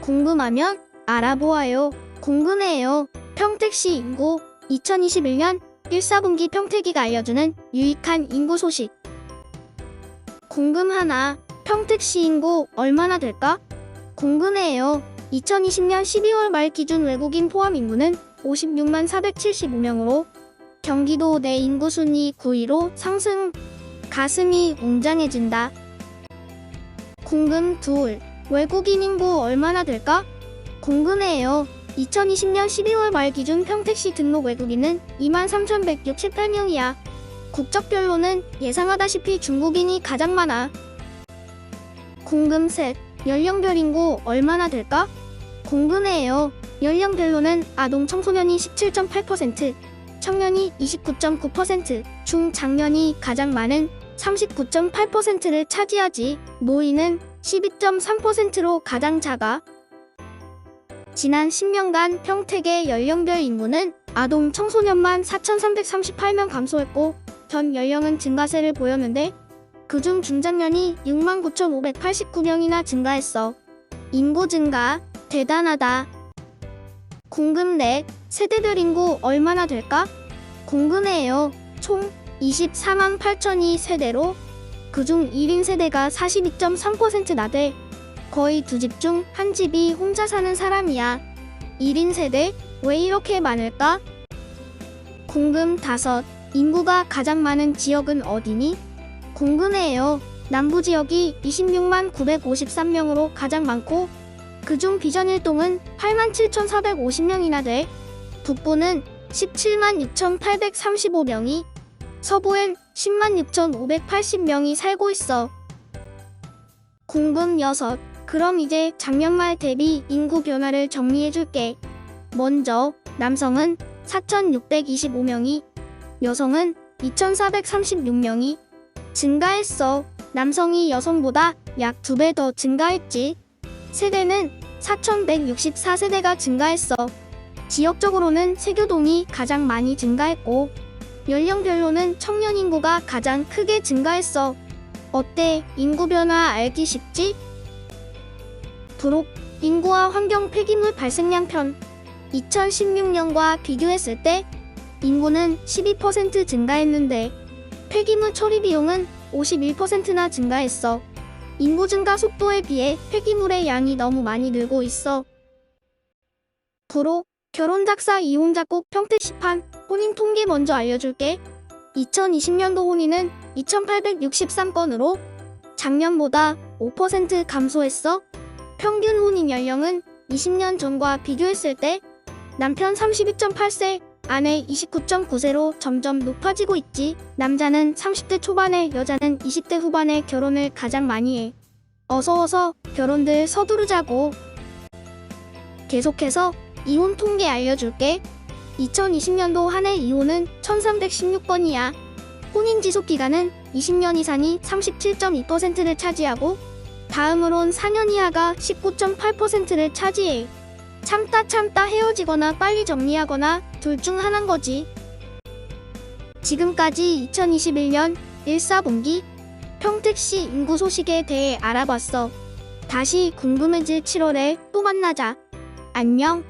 궁금하면 알아보아요. 궁금해요. 평택시 인구 2021년 1사분기 평택이가 알려주는 유익한 인구 소식. 궁금하나? 평택시 인구 얼마나 될까? 궁금해요. 2020년 12월 말 기준 외국인 포함 인구는 56만 475명으로 경기도 내 인구 순위 9위로 상승. 가슴이 웅장해진다. 궁금 둘. 외국인 인구 얼마나 될까? 궁금해요. 2020년 12월 말 기준 평택시 등록 외국인은 23,168명이야. 국적별로는 예상하다시피 중국인이 가장 많아. 궁금 셋. 연령별 인구 얼마나 될까? 궁금해요. 연령별로는 아동 청소년이 17.8%, 청년이 29.9%, 중장년이 가장 많은 39.8%를 차지하지, 노인은 12.3%로 가장 작아. 지난 10년간 평택의 연령별 인구는 아동 청소년만 4,338명 감소했고 전 연령은 증가세를 보였는데 그중 중장년이 69,589명이나 증가했어. 인구 증가 대단하다. 궁금 넷 세대별 인구 얼마나 될까? 궁금해요. 총 24만 8천이 세대로 그중 1인 세대가 42.3% 나대. 거의 두 집 중 한 집이 혼자 사는 사람이야. 1인 세대 왜 이렇게 많을까? 궁금 다섯 인구가 가장 많은 지역은 어디니? 궁금해요. 남부 지역이 26만 953명으로 가장 많고 그중 비전일동은 8만 7,450명이나 돼. 북부는 17만 6,835명이 서부엔 10만 6,580명이 살고 있어. 궁금 여섯. 그럼 이제 작년 말 대비 인구 변화를 정리해 줄게. 먼저 남성은 4,625명이, 여성은 2,436명이 증가했어. 남성이 여성보다 약 두 배 더 증가했지. 세대는 4,164세대가 증가했어. 지역적으로는 세교동이 가장 많이 증가했고, 연령별로는 청년 인구가 가장 크게 증가했어. 어때? 인구 변화 알기 쉽지? 부록 인구와 환경 폐기물 발생량 편 2016년과 비교했을 때 인구는 12% 증가했는데 폐기물 처리 비용은 51%나 증가했어. 인구 증가 속도에 비해 폐기물의 양이 너무 많이 늘고 있어. 부록 결혼 작사 이혼 작곡 평택 시판 혼인 통계 먼저 알려줄게. 2020년도 혼인은 2,863건으로 작년보다 5% 감소했어. 평균 혼인 연령은 20년 전과 비교했을 때 남편 32.8세, 아내 29.9세로 점점 높아지고 있지. 남자는 30대 초반에 여자는 20대 후반에 결혼을 가장 많이 해. 어서 어서 결혼들 서두르자고. 계속해서 이혼 통계 알려줄게. 2020년도 한 해 이혼은 1316건이야. 혼인 지속 기간은 20년 이상이 37.2%를 차지하고 다음으론 4년 이하가 19.8%를 차지해. 참다 참다 헤어지거나 빨리 정리하거나 둘 중 하나인 거지. 지금까지 2021년 1사분기 평택시 인구 소식에 대해 알아봤어. 다시 궁금해질 7월에 또 만나자. 안녕.